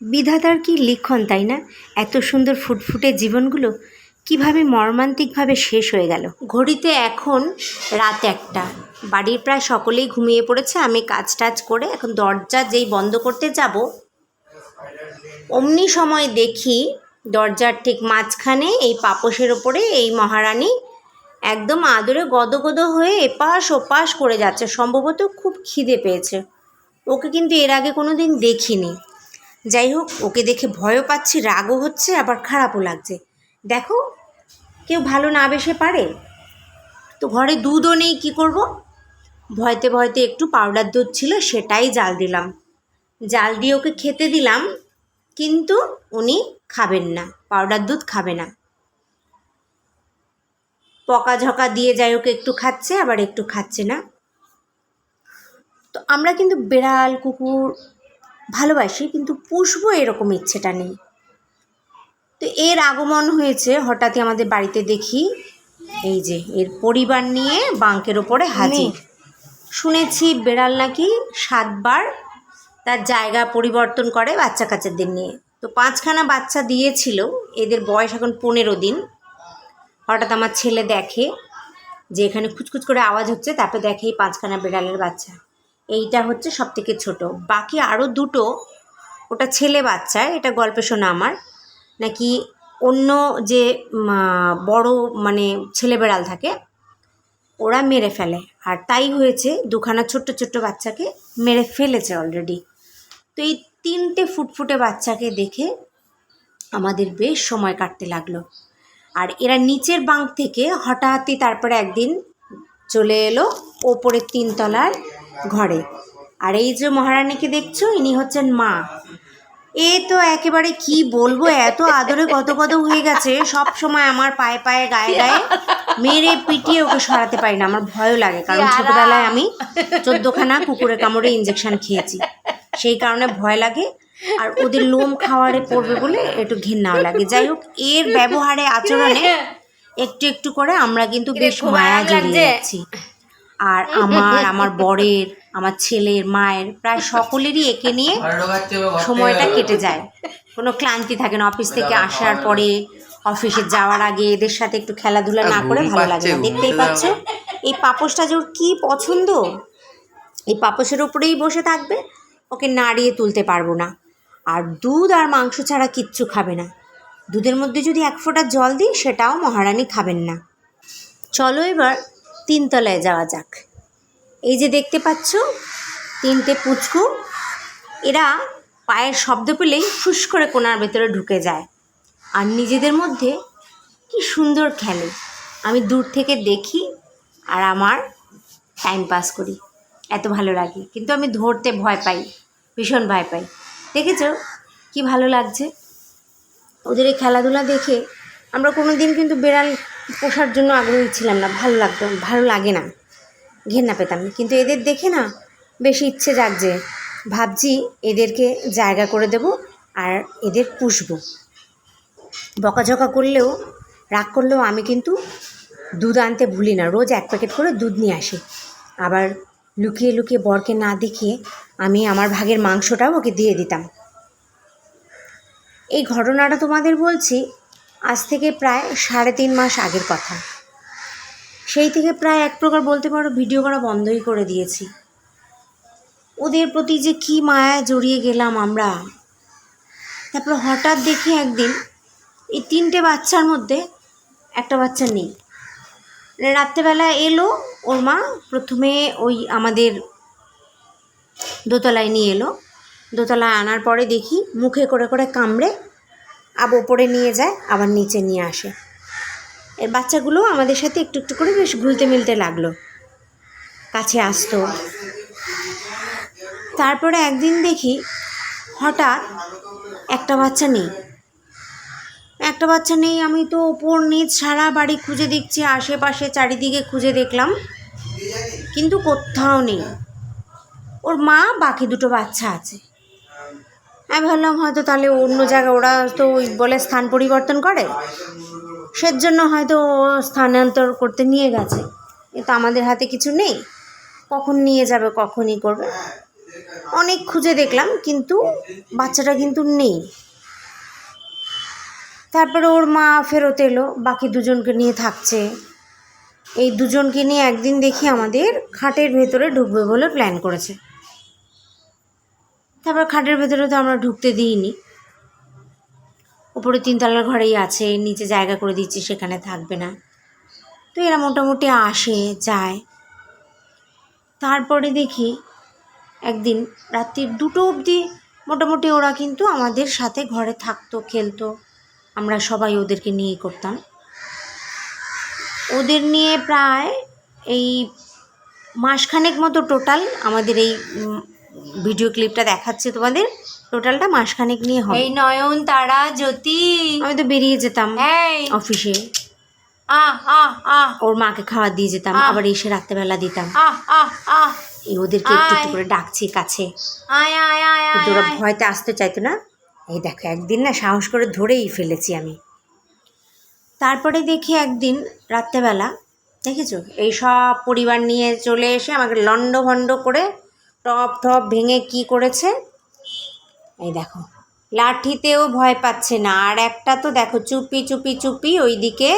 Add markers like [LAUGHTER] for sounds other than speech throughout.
বিধাতার কি লিখন তাই না? এত সুন্দর ফুটফুটে জীবনগুলো কীভাবে মর্মান্তিকভাবে শেষ হয়ে গেল? ঘড়িতে এখন রাত একটা। বাড়ির প্রায় সকলেই ঘুমিয়ে পড়েছে। আমি কাজ টাজ করে এখন দরজা যেই বন্ধ করতে যাব, অমনি সময় দেখি দরজার ঠিক মাঝখানে এই পাপোশের ওপরে এই মহারানী একদম আদরে গদগদ হয়ে এপাশ ওপাশ করে যাচ্ছে। সম্ভবত খুব খিদে পেয়েছে। ওকে কিন্তু এর আগে কোনো দিন দেখিনি। যাই হোক ওকে দেখে ভয়ও পাচ্ছি, রাগও হচ্ছে, আবার খারাপও লাগছে। দেখো, কেউ ভালো না বেসে পারে, তো ঘরে দুধও নেই, কী করব? ভয়তে ভয়তে একটু পাউডার দুধ ছিল, সেটাই জাল দিলাম। জাল দিয়ে ওকে খেতে দিলাম, কিন্তু উনি খাবেন না পাউডার দুধ খাবে না। পকা ঝকা দিয়ে যাই ওকে একটু খাচ্ছে, আবার একটু খাচ্ছে না। তো আমরা কিন্তু বেড়াল, কুকুর ভালোবাসি কিন্তু পুষবো এরকম ইচ্ছেটা নেই। তো এর আগমন হয়েছে হঠাৎই আমাদের বাড়িতে দেখি এই যে এর পরিবার নিয়ে বাঙ্কের ওপরে হাজির। শুনেছি বেড়াল নাকি সাতবার তার জায়গা পরিবর্তন করে বাচ্চা কাচ্চাদের নিয়ে। তো পাঁচখানা বাচ্চা দিয়েছিল এদের বয়স এখন পনেরো দিন। হঠাৎ আমার ছেলে দেখে যে এখানে খুচখুচ করে আওয়াজ হচ্ছে তারপরে দেখে এই পাঁচখানা বেড়ালের বাচ্চা। এইটা হচ্ছে সব থেকে ছোটো। বাকি আরও দুটো, ওটা ছেলে বাচ্চা, এটা গল্পে শোনা আমার। নাকি অন্য যে বড় মানে ছেলে বেড়াল থাকে, ওরা মেরে ফেলে। আর তাই হয়েছে, দুখানা ছোট্ট ছোট্ট বাচ্চাকে মেরে ফেলেছে অলরেডি তো এই তিনটে ফুটফুটে বাচ্চাকে দেখে আমাদের বেশ সময় কাটতে লাগল। আর এরা নিচের বাঁক থেকে হঠাৎই তারপরে একদিন চলে এলো, ওপরের তিনতলার ঘরে। আর এই যে মহারানীকে দেখছ ইনি হচ্ছেন মা। এ তো একেবারে কি বলব এত আদরে কত কত হয়ে গেছে সব সময় আমার পায়ে পায়ে গায়ে গায়ে মেরে পিটিয়ে ওকে সরাতে পারি না আমার ভয়ও লাগে। কারণ ছোটবেলায় আমি চোদ্দখানা কুকুরে কামড়ে ইঞ্জেকশন খেয়েছি। সেই কারণে ভয় লাগে আর ওদের লোম খাওয়ারে পড়বে বলে একটু ঘেন্নাও লাগে। যাই হোক এর ব্যবহারে আচরণে একটু একটু করে আমরা কিন্তু বেশ মায়া জড়িয়ে যাচ্ছি। আর [LAUGHS] আমার আমার বরের আমার ছেলের মায়ের প্রায় সকলেরই একে নিয়ে সময়টা কেটে যায়। কোনো ক্লান্তি থাকে না অফিস থেকে আসার পরে অফিসে যাওয়ার আগে এদের সাথে একটু খেলাধুলা না করে ভালো লাগে না। দেখতেই পাচ্ছ? এই পাপোশটা যে ওর কী পছন্দ? এই পাপোশের উপরেই বসে থাকবে। ওকে নাড়িয়ে তুলতে পারব না। আর দুধ আর মাংস ছাড়া কিচ্ছু খাবে না। দুধের মধ্যে যদি এক ফোঁটা জল দিই সেটাও মহারানী খাবেন না। চলো এবার তিনতলায় যাওয়া যাক। এই যে দেখতে পাচ্ছ, তিনটে পুচকু, এরা পায়ের শব্দ পেলেই ফুস করে কোনার ভেতরে ঢুকে যায়। আর নিজেদের মধ্যে কি সুন্দর খেলে। আমি দূর থেকে দেখি আর আমার টাইম পাস করি। এত ভালো লাগে। কিন্তু আমি ধরতে ভয় পাই, ভীষণ ভয় পাই। দেখেছ কি ভালো লাগছে? ওদের এই খেলাধুলা দেখে আমরা কোনো দিন কিন্তু বেড়াল পোষার জন্য আগ্রহী ছিলাম না, ভালো লাগতো, ভালো লাগে না, ঘেন্না পেতাম। কিন্তু এদের দেখে না বেশি ইচ্ছে জাগছে, ভাবছি এদেরকে জায়গা করে দেব আর এদের পুষবো। বকাঝকা করলেও, রাগ করলেও আমি কিন্তু দুধ আনতে ভুলি না, রোজ এক প্যাকেট করে দুধ নিয়ে আসি। আবার লুকিয়ে লুকিয়ে বরকে না দেখিয়ে আমি আমার ভাগের মাংসটাও ওকে দিয়ে দিতাম। এই ঘটনাটা তোমাদের বলছি আজ থেকে প্রায় সাড়ে তিন মাস আগের কথা। সেই থেকে প্রায় এক প্রকার বলতে পারো ভিডিও করা বন্ধই করে দিয়েছি। ওদের প্রতি যে কি মায়ায় জড়িয়ে গেলাম আমরা। তারপর হঠাৎ দেখি একদিন এই তিনটে বাচ্চার মধ্যে একটা বাচ্চা নেই। রাত্রেবেলা এলো, ওর মা প্রথমে ওই আমাদের দোতলায় নিয়ে এলো। দোতলায় আনার পরে দেখি মুখে করে করে কামড়ে আব ওপরে নিয়ে যায়, আবার নিচে নিয়ে আসে। এর বাচ্চাগুলো আমাদের সাথে একটু একটু করে বেশ ঘুলতে মিলতে লাগল। কাছে আসতো। তারপরে একদিন দেখি হঠাৎ একটা বাচ্চা নেই। একটা বাচ্চা নেই, আমি তো ওপর নিচ সারা বাড়ি খুঁজে দেখছি, আশেপাশে চারিদিকে খুঁজে দেখলাম, কিন্তু কোথাও নেই। ওর মা, বাকি দুটো বাচ্চা আছে। আমি ভাবলাম হয়তো তাহলে অন্য জায়গায়, ওরা তো ওই বলে স্থান পরিবর্তন করে। সের জন্য হয়তো স্থানান্তর করতে নিয়ে গেছে। কিন্তু আমাদের হাতে কিছু নেই। কখন নিয়ে যাবে, কখনই করবে। অনেক খুঁজে দেখলাম, কিন্তু বাচ্চাটা কিন্তু নেই। তারপরে ওর মা ফেরত এলো, বাকি দুজনকে নিয়ে থাকছে। এই দুজনকে নিয়ে একদিন দেখি আমাদের খাটের ভেতরে ঢুকবে বলে প্ল্যান করেছে। তারপর খাটের ভেতরে তো আমরা ঢুকতে দিইনি। উপরে তিনতলার ঘরেই আছে, নিচে জায়গা করে দিচ্ছি, সেখানে থাকবে না। তো এরা মোটামুটি আসে, যায়। তারপরে দেখি একদিন রাত্রির দুটো অবধি মোটামুটি ওরা কিন্তু আমাদের সাথে ঘরে থাকতো, খেলতো। আমরা সবাই ওদেরকে নিয়ে করতাম। ওদের নিয়ে প্রায় এই মাসখানেক মতো টোটাল আমাদের এই ভিডিও ক্লিপটা দেখাচ্ছে তোমাদের। টোটালটা মাসখানেক নিয়ে হয় এই নয়ন তারা জ্যোতি। আমি তো বেরিয়ে যেতাম অফিসে। ওর মাকে খাবার দিয়ে যেতাম আবার এসে রাত্রেবেলা দিতাম। এই ওদেরকে একটু একটু করে ডাকছি কাছে। আয় আয় আয় কিন্তু ওরা ভয়তে আসতে চাইতো না? এই দেখো একদিন না সাহস করে ধরেই ফেলেছি আমি। তারপরে দেখি একদিন রাত্রেবেলা দেখেছ? এই সব পরিবার নিয়ে চলে এসে আমাকে লন্ড ভন্ড করে টপ টপ ভেঙে কি করেছে? এই দেখো, লাঠিতেও ভয় পাচ্ছে না। আর একটা তো দেখো, চুপি চুপি চুপি ওইদিকে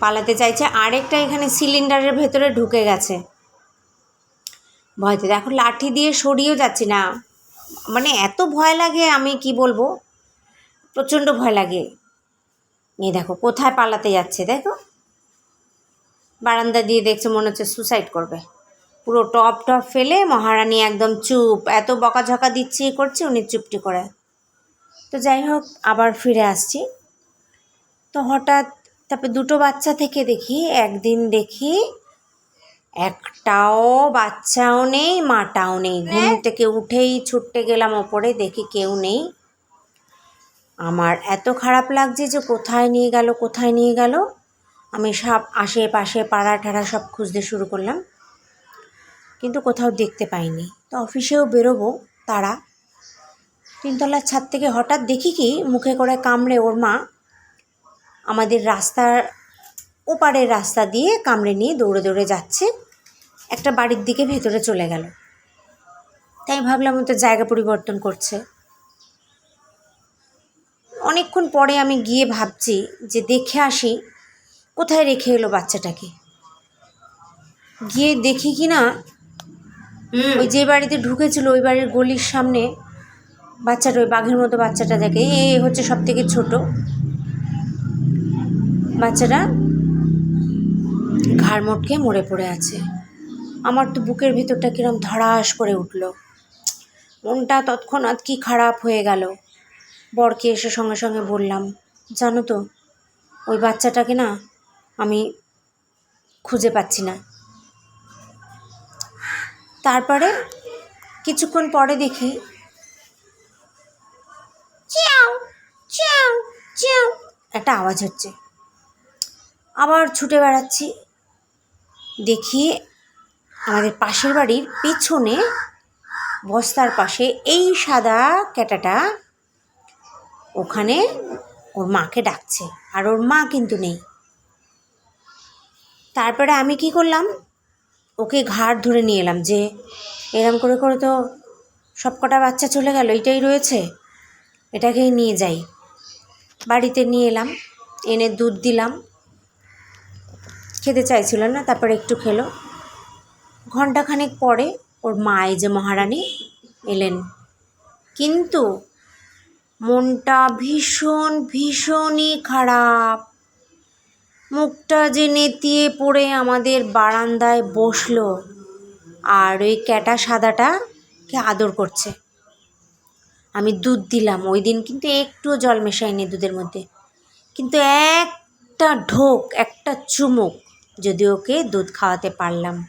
পালাতে চাইছে। আরেকটা এখানে সিলিন্ডারের ভেতরে ঢুকে গেছে। ভয়তে দেখো, লাঠি দিয়ে সরিয়েও যাচ্ছি না। মানে এত ভয় লাগে, আমি কি বলব? প্রচণ্ড ভয় লাগে। এই দেখো, কোথায় পালাতে যাচ্ছে, দেখো। বারান্দা দিয়ে দেখছে, মনে হচ্ছে সুসাইড করবে। পুরো টপ টপ ফেলে মহারানী একদম চুপ। এত বকাঝকা দিচ্ছে করছে উনি চুপটি করে। তো যাই হোক আবার ফিরে আসছি। তো হঠাৎ তারপরে দুটো বাচ্চা থেকে দেখি একদিন দেখি একটাও বাচ্চাও নেই মাটাও নেই। ঘুম থেকে উঠেই ছুটতে গেলাম ওপরে দেখি কেউ নেই। আমার এত খারাপ লাগছে যে কোথায় নিয়ে গেল কোথায় নিয়ে গেল। আমি সব আশেপাশে পাড়া ঠাড়া সব খুঁজতে শুরু করলাম। কিন্তু কোথাও দেখতে পাইনি। তো অফিসেও বেরোবো তারা। তিনতলার ছাদ থেকে হঠাৎ দেখি কি, মুখে করে কামড়ে ওর মা আমাদের রাস্তার ওপারের রাস্তা দিয়ে কামড়ে নিয়ে দৌড়ে দৌড়ে যাচ্ছে। একটা বাড়ির দিকে ভেতরে চলে গেল। তাই ভাবলাম তো জায়গা পরিবর্তন করছে। অনেকক্ষণ পরে আমি গিয়ে ভাবছি যে দেখে আসি, কোথায় রেখে এলো বাচ্চাটাকে। গিয়ে দেখি কি না ওই যে বাড়িতে ঢুকেছিল, ওই বাড়ির গলির সামনে, বাচ্চাটা, ওই বাঘের মতো বাচ্চাটা দেখে, এ হচ্ছে সব থেকে ছোট। বাচ্চাটা ঘাড় মোটকে মরে পড়ে আছে। আমার তো বুকের ভিতরটা কিরম ধড়াস করে উঠল। মনটা তৎক্ষণাৎ কি খারাপ হয়ে গেল। বরকে এসে সঙ্গে সঙ্গে বললাম, জানো তো, ওই বাচ্চাটাকে না আমি খুঁজে পাচ্ছি না। তারপরে কিছুক্ষণ পরে দেখি চিয়াও চিয়াও চিয়াও। একটা আওয়াজ হচ্ছে। আবার ছুটে বেড়াচ্ছি। দেখি আমাদের পাশের বাড়ির পেছনে বস্তার পাশে এই সাদা ক্যাটাটা ওখানে ওর মাকে ডাকছে আর ওর মা কিন্তু নেই। তারপরে আমি কি করলাম? ওকে ঘাড় ধরে নিয়ে এলাম যে, এরম করে করে তো সব কটা বাচ্চা চলে গেল, এটাই রয়েছে। এটাকেই নিয়ে যাই। বাড়িতে নিয়ে এলাম, এনে দুধ দিলাম। খেতে চাইছিল না, তারপরে একটু খেলো। ঘন্টাখানেক পরে ওর মা যে মহারানী এলেন। কিন্তু মনটা ভীষণ, ভীষণই খারাপ। মুখটা যে নেতিয়ে পড়ে আমাদের বারান্দায় বসল, আর ওই ক্যাটা সাদাটাকে আদর করছে। আমি দুধ দিলাম, ওই দিন কিন্তু একটুও জল মেশাইনি দুধের মধ্যে। কিন্তু একটা ঢোক, একটা চুমুক যদি ওকে দুধ খাওয়াতে পারলাম।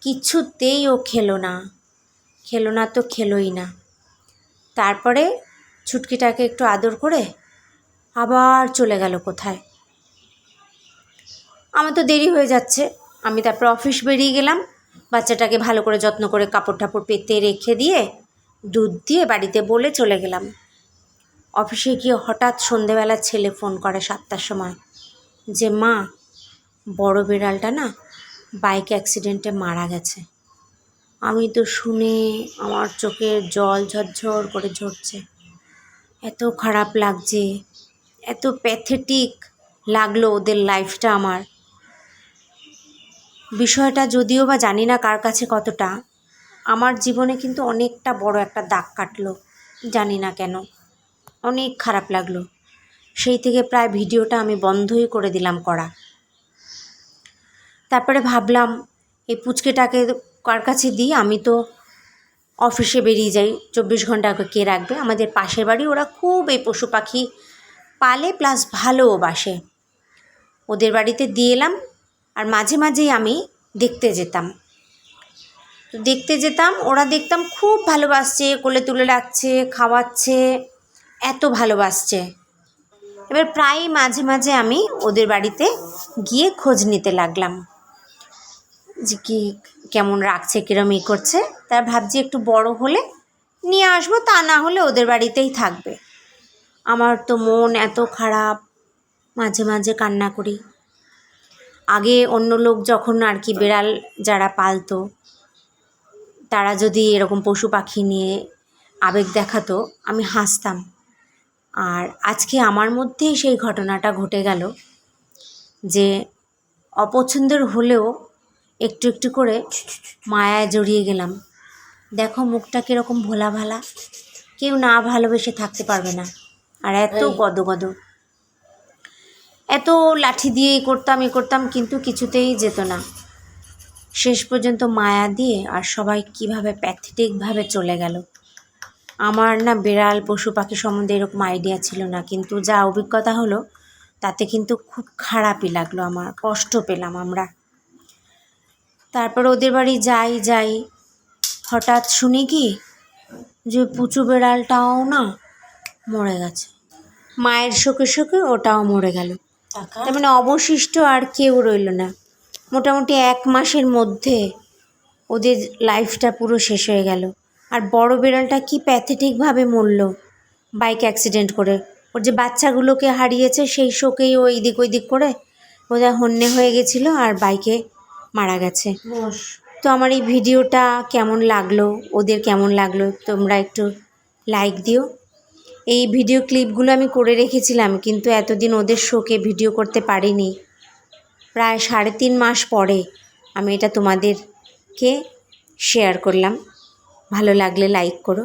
কিছুতেই ও খেলো না। খেলো না তো খেলোই না। তারপরে ছুটকিটাকে একটু আদর করে আবার চলে গেল কোথায়? আমার তো দেরি হয়ে যাচ্ছে। আমি তারপর অফিস বেরিয়ে গেলাম। বাচ্চাটাকে ভালো করে যত্ন করে কাপড় টাপড় পেতে রেখে দিয়ে দুধ দিয়ে বাড়িতে বলে চলে গেলাম। অফিসে গিয়ে হঠাৎ সন্ধেবেলা ছেলে ফোন করে সাতটার সময় যে, মা, বড় বিড়ালটা না বাইক অ্যাক্সিডেন্টে মারা গেছে। আমি তো শুনে আমার চোখে জল ঝরঝর করে ঝরছে। এত খারাপ লাগছে, এত প্যাথেটিক লাগল ওদের লাইফটা আমার। বিষয়টা যদিও বা জানি না কার কাছে কতটা, আমার জীবনে কিন্তু অনেকটা বড় একটা দাগ কাটলো, জানি না কেন। অনেক খারাপ লাগল। সেই থেকে প্রায় ভিডিওটা আমি বন্ধই করে দিলাম করা। তারপরে ভাবলাম, এই পুচকেটাকে কার কাছে দিই? আমি তো অফিসে বেরিয়ে যাই, চব্বিশ ঘণ্টা কে রাখবে? আমাদের পাশের বাড়ি, ওরা খুব এই পশু পাখি পালে প্লাস ভালোও বাসে। ওদের বাড়িতে দিয়ে এলাম আর মাঝে মাঝেই আমি দেখতে যেতাম। তো দেখতে যেতাম, ওরা দেখতাম খুব ভালোবাসছে, কোলে তুলে রাখছে, খাওয়াচ্ছে, এত ভালোবাসছে। এবার প্রায় মাঝে মাঝে আমি ওদের বাড়িতে গিয়ে খোঁজ নিতে লাগলাম। যে কি, কেমন রাখছে, কিরম ই করছে, তার ভাবছি একটু বড় হলে নিয়ে আসব, তা না হলে ওদের বাড়িতেই থাকবে। আমার তো মন এত খারাপ, মাঝে মাঝে কান্না করি। আগে অন্য লোক যখন আর কি বেড়াল যারা পালতো তারা যদি এরকম পশু পাখি নিয়ে আবেগ দেখাতো আমি হাসতাম। আর আজকে আমার মধ্যেই সেই ঘটনাটা ঘটে গেল যে অপছন্দের হলেও একটু একটু করে মায়ায় জড়িয়ে গেলাম। দেখো মুখটা কীরকম ভোলা ভালা কেউ না ভালোবেসে থাকতে পারবে না। আর এত এই। গদ গদ এত লাঠি দিয়ে করতাম, এ করতাম, কিন্তু কিছুতেই যেত না। শেষ পর্যন্ত মায়া দিয়ে আর সবাই কীভাবে প্যাথেটিকভাবে চলে গেল। আমার না বিড়াল, পশু পাখি সম্বন্ধে এরকম আইডিয়া ছিল না, কিন্তু যা অভিজ্ঞতা হলো, তাতে কিন্তু খুব খারাপই লাগল আমার, কষ্ট পেলাম আমরা। তারপর ওদের বাড়ি যাই যাই। হঠাৎ শুনি কি, যে পুচু বেড়ালটাও না মরে গেছে। মায়ের শোকে শোকে ওটাও মরে গেল। তার মানে অবশিষ্ট আর কেউ রইল না। মোটামুটি এক মাসের মধ্যে ওদের লাইফটা পুরো শেষ হয়ে গেল। আর বড় বিড়ালটা কি প্যাথেটিকভাবে মরল বাইক অ্যাক্সিডেন্ট করে। ওর যে বাচ্চাগুলোকে হারিয়েছে সেই শোকেই ও এদিক ওইদিক করে ওদের হন্যে হয়ে গেছিল আর বাইকে মারা গেছে। তো আমার এই ভিডিওটা কেমন লাগল? ওদের কেমন লাগল? তোমরা একটু লাইক দিও। এই ভিডিও ক্লিপগুলো আমি করে রেখেছিলাম, কিন্তু এতদিন ওদের শোকে ভিডিও করতে পারিনি। প্রায় সাড়ে তিন মাস পরে আমি এটা তোমাদেরকে শেয়ার করলাম। ভালো লাগলে লাইক করো।